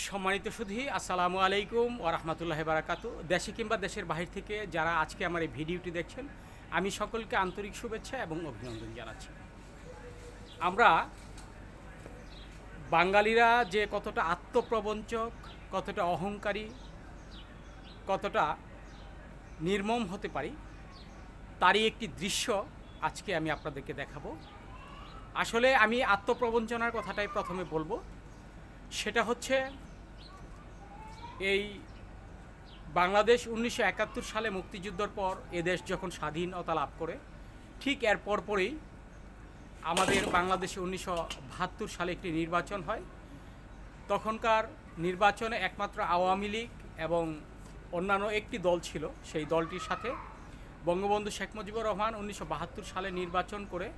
সম্মানিত সুধী, আসসালামু আলাইকুম ও রহমতুল্লাহ বারাকাতু। দেশে কিংবা দেশের বাহির থেকে যারা আজকে আমার এই ভিডিওটি দেখছেন, আমি সকলকে আন্তরিক শুভেচ্ছা এবং অভিনন্দন জানাচ্ছি। আমরা বাঙালিরা যে কতটা আত্মপ্রবঞ্চক, কতটা অহংকারী, কতটা নির্মম হতে পারি, তারই একটি দৃশ্য আজকে আমি আপনাদেরকে দেখাবো। আসলে আমি আত্মপ্রবঞ্চনার কথাটাই প্রথমে বলব। সেটা হচ্ছে এই বাংলাদেশ উনিশশো একাত্তর সালে মুক্তিযুদ্ধর পর এদেশ যখন স্বাধীনতা লাভ করে, ঠিক এর পরপরই আমাদের বাংলাদেশে উনিশশো বাহাত্তর সালে একটি নির্বাচন হয়। তখনকার নির্বাচনে একমাত্র আওয়ামী লীগ এবং অন্যান্য একটি দল ছিল সেই দলটির সাথে। বঙ্গবন্ধু শেখ মুজিবুর রহমান উনিশশো বাহাত্তর সালে নির্বাচন করে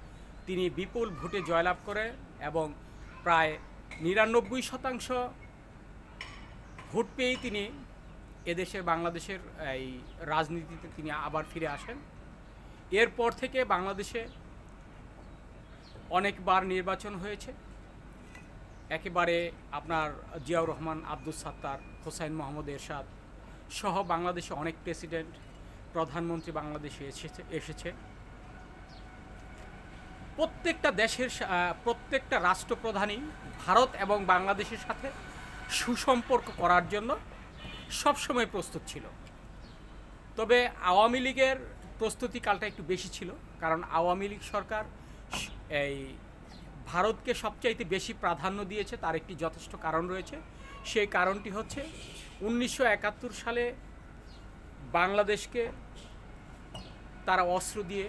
তিনি বিপুল ভোটে জয়লাভ করে এবং প্রায় নিরানব্বই শতাংশ ভোট পেয়েই তিনি এদেশের বাংলাদেশের এই রাজনীতিতে তিনি আবার ফিরে আসেন। এরপর থেকে বাংলাদেশে অনেকবার নির্বাচন হয়েছে। একেবারে আপনার জিয়াউর রহমান আব্দুল সাত্তার, হোসাইন মোহাম্মদ এরশাদ সহ বাংলাদেশে অনেক প্রেসিডেন্ট, প্রধানমন্ত্রী বাংলাদেশে এসেছে এসেছে। প্রত্যেকটা দেশের প্রত্যেকটা রাষ্ট্রপ্রধানই ভারত এবং বাংলাদেশের সাথে সুসম্পর্ক করার জন্য সবসময় প্রস্তুত ছিল। তবে আওয়ামী লীগের প্রস্তুতিকালটা একটু বেশি ছিল, কারণ আওয়ামী লীগ সরকার এই ভারতকে সবচাইতে বেশি প্রাধান্য দিয়েছে, তার একটি যথেষ্ট কারণ রয়েছে। সেই কারণটি হচ্ছে উনিশশো একাত্তর সালে বাংলাদেশকে তারা অস্ত্র দিয়ে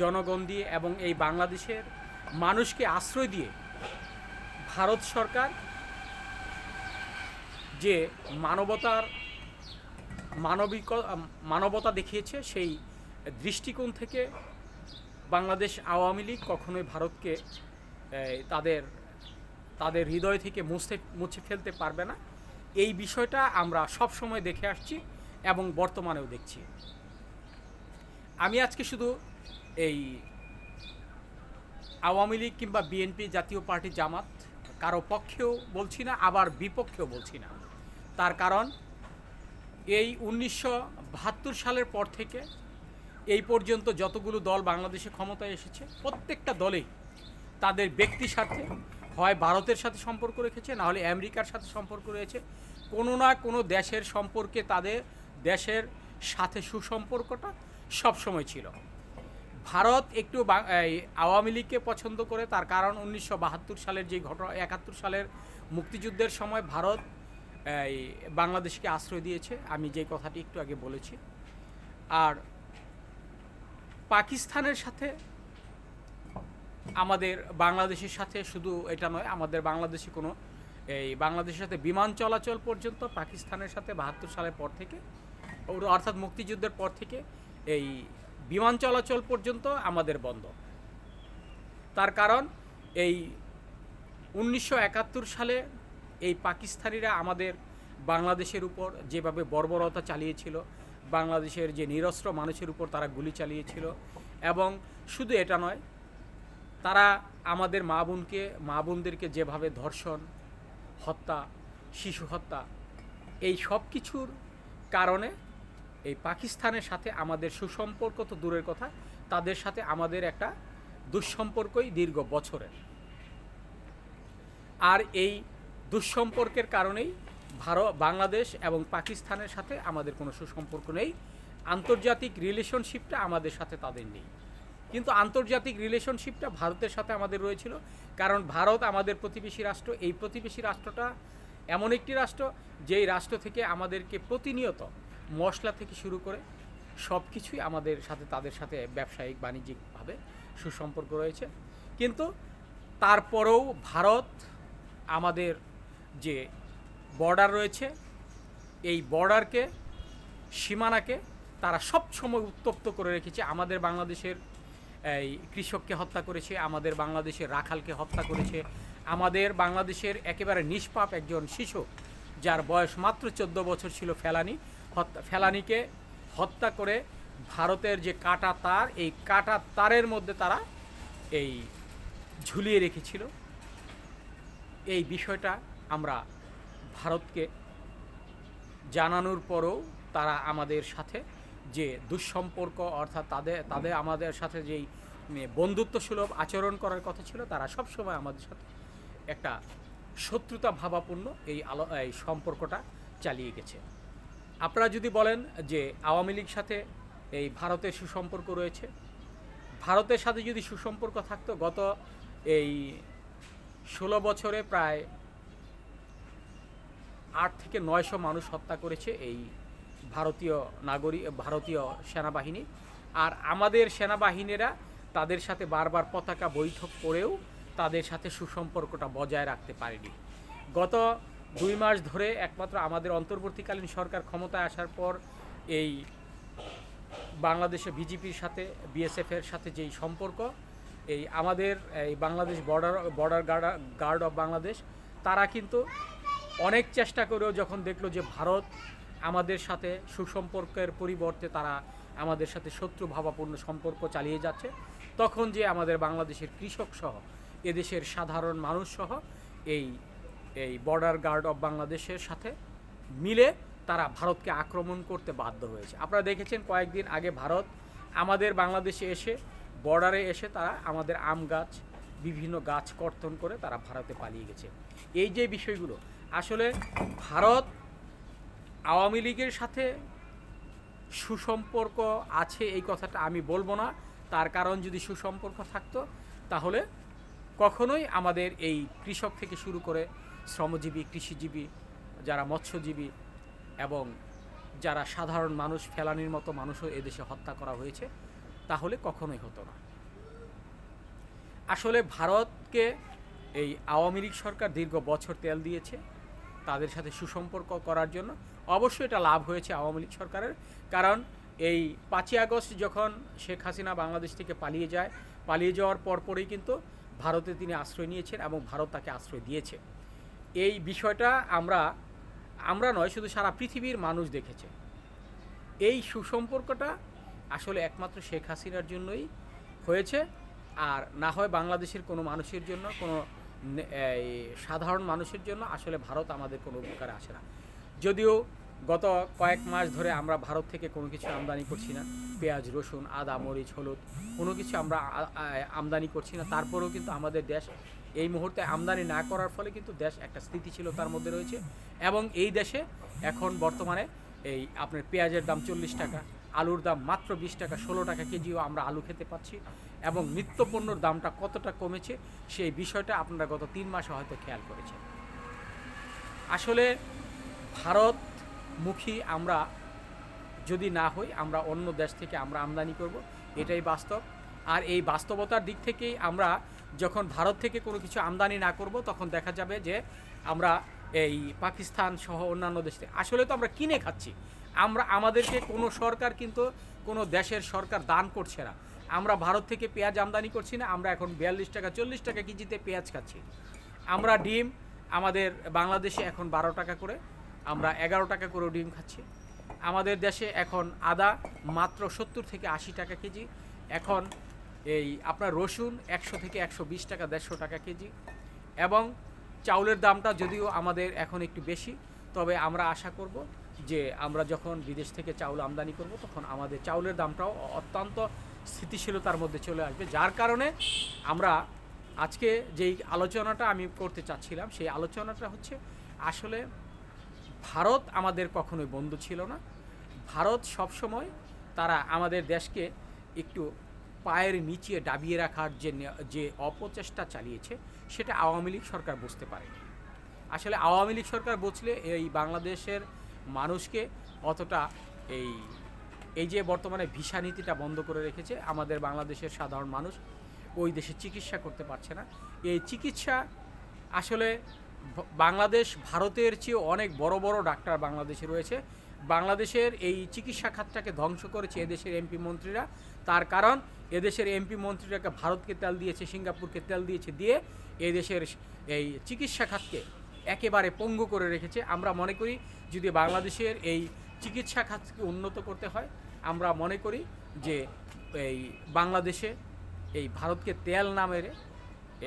জনগণ দিয়ে এবং এই বাংলাদেশের মানুষকে আশ্রয় দিয়ে ভারত সরকার যে মানবতার মানবিক, মানবতা দেখিয়েছে, সেই দৃষ্টিকোণ থেকে বাংলাদেশ আওয়ামী লীগ কখনোই ভারতকে তাদের তাদের হৃদয় থেকে মুছতে মুছে ফেলতে পারবে না। এই বিষয়টা আমরা সব সময় দেখে আসছি এবং বর্তমানেও দেখছি। আমি আজকে শুধু এই আওয়ামী লীগ কিংবা বিএনপি জাতীয় পার্টি জামাত, কারও পক্ষেও বলছি না, আবার বিপক্ষেও বলছি না। তার কারণ, এই উনিশশো বাহাত্তর সালের পর থেকে এই পর্যন্ত যতগুলো দল বাংলাদেশে ক্ষমতায় এসেছে, প্রত্যেকটা দলেই তাদের ব্যক্তি স্বার্থে হয় ভারতের সাথে সম্পর্ক রেখেছে, না হলে আমেরিকার সাথে সম্পর্ক রয়েছে। কোনো না কোনো দেশের সম্পর্কে তাদের, দেশের সাথে সুসম্পর্কটা সবসময় ছিল। ভারত একটু আওয়ামী লীগকে পছন্দ করে, তার কারণ উনিশশো বাহাত্তর সালের যে ঘটনা, একাত্তর সালের মুক্তিযুদ্ধের সময় ভারত, এই, বাংলাদেশকে আশ্রয় দিয়েছে। আমি যে কথাটি একটু আগে বলেছি। আর পাকিস্তানের সাথে আমাদের বাংলাদেশের সাথে শুধু এটা নয়, আমাদের বাংলাদেশে কোনো, এই, বাংলাদেশের সাথে বিমান চলাচল পর্যন্ত পাকিস্তানের সাথে বাহাত্তর সালের পর থেকে, অর্থাৎ মুক্তিযুদ্ধের পর থেকে, এই বিমান চলাচল পর্যন্ত আমাদের বন্ধ। তার কারণ এই উনিশশো একাত্তর সালে এই পাকিস্তানিরা আমাদের বাংলাদেশের উপর যেভাবে বর্বরতা চালিয়েছিল, বাংলাদেশের যে নিরস্ত্র মানুষের উপর তারা গুলি চালিয়েছিল এবং শুধু এটা নয়, তারা আমাদের মা বোনকে, মা বোনদেরকে যেভাবে ধর্ষণ, হত্যা, শিশু হত্যা, এই সব কিছুর কারণে এই পাকিস্তানের সাথে আমাদের সুসম্পর্ক তো দূরের কথা, তাদের সাথে আমাদের একটা দুঃসম্পর্কই দীর্ঘ বছরের। আর এই দুঃসম্পর্কের কারণেই ভারত, বাংলাদেশ এবং পাকিস্তানের সাথে আমাদের কোনো সুসম্পর্ক নেই। আন্তর্জাতিক রিলেশনশিপটা আমাদের সাথে তাদের নেই। কিন্তু আন্তর্জাতিক রিলেশনশিপটা ভারতের সাথে আমাদের রয়েছিল, কারণ ভারত আমাদের প্রতিবেশী রাষ্ট্র। এই প্রতিবেশী রাষ্ট্রটা এমন একটি রাষ্ট্র, যেই রাষ্ট্র থেকে আমাদেরকে প্রতিনিয়ত মশলা থেকে শুরু করে সব কিছুই আমাদের সাথে, তাদের সাথে ব্যবসায়িক, বাণিজ্যিকভাবে সুসম্পর্ক রয়েছে। কিন্তু তারপরেও ভারত আমাদের যে বর্ডার রয়েছে, এই বর্ডারকে সীমানাকে তারা সব সময় উত্তপ্ত করে রেখেছে। আমাদের বাংলাদেশের, এই কৃষককে হত্যা করেছে, আমাদের বাংলাদেশের রাখালকে হত্যা করেছে, আমাদের বাংলাদেশের একেবারে নিষ্পাপ একজন শিশু, যার বয়স মাত্র চোদ্দ বছর ছিল, ফেলানি। হত্যা, ফেলানিকে হত্যা করে ভারতের যে কাটা তার, এই কাটা তারের মধ্যে তারা এই ঝুলিয়ে রেখেছিল। এই বিষয়টা আমরা ভারতকে জানানোর পরেও তারা আমাদের সাথে যে দুঃসম্পর্ক, অর্থাৎ তাদের তাদের আমাদের সাথে যেই বন্ধুত্ব সুলভ আচরণ করার কথা ছিল, তারা সবসময় আমাদের সাথে একটা শত্রুতা ভাবাপূর্ণ এই আলো, এই সম্পর্কটা চালিয়ে গেছে। আপনারা যদি বলেন যে আওয়ামী লীগ সাথে এই ভারতের সুসম্পর্ক রয়েছে, ভারতের সাথে যদি সুসম্পর্ক থাকতো, গত এই ষোলো বছরে প্রায় আট থেকে নয়শো মানুষ হত্যা করেছে এই ভারতীয় নাগরিক ভারতীয় সেনাবাহিনী। আর আমাদের সেনাবাহিনীরা তাদের সাথে বারবার পতাকা বৈঠক করেও তাদের সাথে সুসম্পর্কটা বজায় রাখতে পারেনি। গত দুই মাস ধরে একমাত্র আমাদের অন্তর্বর্তীকালীন সরকার ক্ষমতায় আসার পর এই বাংলাদেশে বিজেপির সাথে বিএসএফের সাথে যেই সম্পর্ক, এই আমাদের, এই Bangladesh border border guard guard of Bangladesh, তারা কিন্তু অনেক চেষ্টা করেও যখন দেখল যে ভারত আমাদের সাথে সুসম্পর্কের পরিবর্তে তারা আমাদের সাথে শত্রু ভাবাপূর্ণ সম্পর্ক চালিয়ে যাচ্ছে, তখন যে আমাদের বাংলাদেশের কৃষক সহ, এদেশের সাধারণ মানুষ সহ এই এই বর্ডার গার্ড অফ বাংলাদেশের সাথে মিলে তারা ভারতকে আক্রমণ করতে বাধ্য হয়েছে। আপনারা দেখেছেন কয়েকদিন আগে ভারত আমাদের বাংলাদেশে এসে বর্ডারে এসে তারা আমাদের আম গাছ, বিভিন্ন গাছ কর্তন করে তারা ভারতে পালিয়ে গেছে। এই যে বিষয়গুলো, আসলে ভারত আওয়ামী লীগের সাথে সুসম্পর্ক আছে এই কথাটা আমি বলব না। তার কারণ যদি সুসম্পর্ক থাকতো, তাহলে কখনোই আমাদের এই কৃষক থেকে শুরু করে শ্রমজীবী, কৃষিজীবী, যারা মৎস্যজীবী এবং যারা সাধারণ মানুষ, ফেলানির মতো মানুষও এদেশে হত্যা করা হয়েছে, তাহলে কখনোই হতো না। আসলে ভারতকে এই আওয়ামী লীগ সরকার দীর্ঘ বছর তেল দিয়েছে, তাদের সাথে সুসম্পর্ক করার জন্য। অবশ্যই এটা লাভ হয়েছে আওয়ামী লীগ সরকারের, কারণ এই পাঁচই আগস্ট যখন শেখ হাসিনা বাংলাদেশ থেকে পালিয়ে যায়, পালিয়ে যাওয়ার পরপরই কিন্তু ভারতে তিনি আশ্রয় নিয়েছেন এবং ভারত তাকে আশ্রয় দিয়েছে। এই বিষয়টা আমরা আমরা নয়, শুধু সারা পৃথিবীর মানুষ দেখেছে। এই সুসম্পর্কটা আসলে একমাত্র শেখ হাসিনার জন্যই হয়েছে, আর না হয় বাংলাদেশের কোনো মানুষের জন্য, কোনো সাধারণ মানুষের জন্য আসলে ভারত আমাদের কোনো উপকারে আসে না। যদিও গত কয়েক মাস ধরে আমরা ভারত থেকে কোনো কিছু আমদানি করছি না। পেঁয়াজ, রসুন, আদা, মরিচ, হলুদ, কোনো কিছু আমরা আমদানি করছি না। তারপরেও কিন্তু আমাদের দেশ এই মুহূর্তে আমদানি না করার ফলে কিন্তু দেশ একটা স্থিতিশীলতার মধ্যে রয়েছে এবং এই দেশে এখন বর্তমানে এই আপনার পেঁয়াজের দাম চল্লিশ টাকা, আলুর দাম মাত্র বিশ টাকা, ষোলো টাকা কেজিও আমরা আলু খেতে পাচ্ছি এবং নিত্যপণ্যর দামটা কতটা কমেছে সেই বিষয়টা আপনারা গত তিন মাসে হয়তো খেয়াল করেছেন। আসলে ভারতমুখী আমরা যদি না হই, আমরা অন্য দেশ থেকে আমরা আমদানি করব। এটাই বাস্তব। আর এই বাস্তবতার দিক থেকেই আমরা যখন ভারত থেকে কোনো কিছু আমদানি না করব, তখন দেখা যাবে যে আমরা এই পাকিস্তান সহ অন্যান্য দেশ থেকে আসলে তো আমরা কিনে খাচ্ছি। আমরা, আমাদেরকে কোনো সরকার কিন্তু কোনো দেশের সরকার দান করছে না। আমরা ভারত থেকে পেঁয়াজ আমদানি করছি না, আমরা এখন বিয়াল্লিশ টাকা, চল্লিশ টাকা কেজিতে পেঁয়াজ খাচ্ছি। আমরা ডিম আমাদের বাংলাদেশে এখন বারো টাকা করে। আমরা এগারো টাকা করে ডিম খাচ্ছি। আমাদের দেশে এখন আদা মাত্র সত্তর থেকে আশি টাকা কেজি। এখন এই আপনার রসুন একশো থেকে একশো বিশ টাকা, দেড়শো টাকা কেজি। এবং চাউলের দামটা যদিও আমাদের এখন একটু বেশি, তবে আমরা আশা করব যে আমরা যখন বিদেশ থেকে চাউল আমদানি করব, তখন আমাদের চাউলের দামটাও অত্যন্ত স্থিতিশীলতার মধ্যে চলে আসবে। যার কারণে আমরা আজকে যেই আলোচনাটা আমি করতে চাচ্ছিলাম, সেই আলোচনাটা হচ্ছে আসলে ভারত আমাদের কখনোই বন্ধু ছিল না। ভারত সবসময় তারা আমাদের দেশকে একটু পায়ের নিচে ডাবিয়ে রাখার যে যে অপচেষ্টা চালিয়েছে, সেটা আওয়ামী লীগ সরকার বুঝতে পারেনি। আসলে আওয়ামী লীগ সরকার বুঝলে এই বাংলাদেশের মানুষকে অতটা এই এই যে বর্তমানে ভিসা নীতিটা বন্ধ করে রেখেছে, আমাদের বাংলাদেশের সাধারণ মানুষ ওই দেশে চিকিৎসা করতে পারছে না। এই চিকিৎসা আসলে বাংলাদেশ ভারতের চেয়ে অনেক বড় বড় ডাক্তার বাংলাদেশে রয়েছে। বাংলাদেশের এই চিকিৎসা খাতটাকে ধ্বংস করেছে এদেশের এমপি মন্ত্রীরা। তার কারণ, এদেশের এমপি মন্ত্রীরাকে ভারতকে তেল দিয়েছে, সিঙ্গাপুরকে তেল দিয়েছে দিয়ে এদেশের এই চিকিৎসা খাতকে একেবারে পঙ্গু করে রেখেছে। আমরা মনে করি যদি বাংলাদেশের এই চিকিৎসা খাতকে উন্নত করতে হয়, আমরা মনে করি যে এই বাংলাদেশে এই ভারতকে তেল না মেরে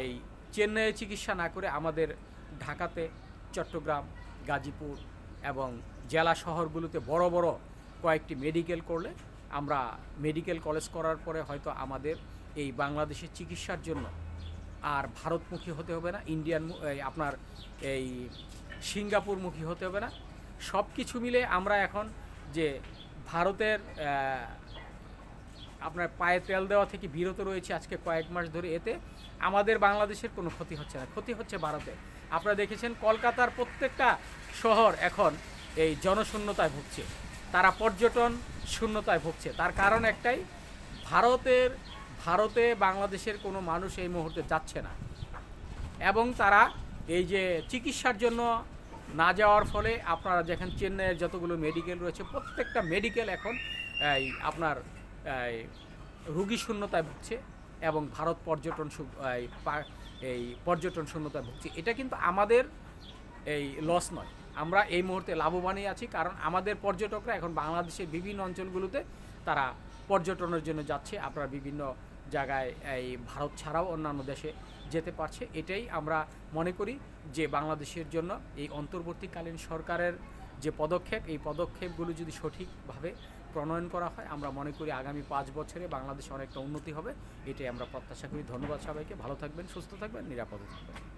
এই চেন্নাইয়ে চিকিৎসা না করে আমাদের ঢাকাতে, চট্টগ্রাম, গাজীপুর এবং জেলা শহরগুলোতে বড় বড় কয়েকটি মেডিকেল করলে আমরা মেডিকেল কলেজ করার পরে হয়তো আমাদের এই বাংলাদেশের চিকিৎসার জন্য আর ভারতমুখী হতে হবে না, ইন্ডিয়ান আপনার এই সিঙ্গাপুরমুখী হতে হবে না। সব কিছু মিলে আমরা এখন যে ভারতের আপনার পায়ে তেল দেওয়া থেকে বিরত রয়েছে আজকে কয়েক মাস ধরে এতে। আমাদের বাংলাদেশের কোনো ক্ষতি হচ্ছে না, ক্ষতি হচ্ছে ভারতে। আপনারা দেখেছেন কলকাতার প্রত্যেকটা শহর এখন এই জনশূন্যতায় ভুগছে। তারা পর্যটন শূন্যতায় ভুগছে। তার কারণ একটাই, ভারতের, ভারতে বাংলাদেশের কোনো মানুষ এই মুহূর্তে যাচ্ছে না। এবং তারা এই যে চিকিৎসার জন্য না যাওয়ার ফলে আপনারা দেখেন চেন্নাইয়ের যতগুলো মেডিকেল রয়েছে, প্রত্যেকটা মেডিকেল এখন এই আপনার রুগী শূন্যতায় ভুগছে এবং ভারত পর্যটন এই পর্যটন শূন্যতায় ভুগছে। এটা কিন্তু আমাদের এই লস নয়। আমরা এই মুহূর্তে লাভবানই আছি কারণ আমাদের পর্যটকরা এখন বাংলাদেশের বিভিন্ন অঞ্চলগুলোতে তারা পর্যটনের জন্য যাচ্ছে। আপনারা বিভিন্ন জায়গায় এই ভারত ছাড়াও অন্যান্য দেশে যেতে পারছে। এটাই আমরা মনে করি যে বাংলাদেশের জন্য এই অন্তর্বর্তীকালীন সরকারের যে পদক্ষেপ, এই পদক্ষেপগুলো যদি সঠিকভাবে প্রণয়ন করা হয়। আমরা মনে করি আগামী পাঁচ বছরে বাংলাদেশে অনেকটা উন্নতি হবে। এটাই আমরা প্রত্যাশা করি। ধন্যবাদ সবাইকে। ভালো থাকবেন, সুস্থ থাকবেন, নিরাপদে থাকবেন।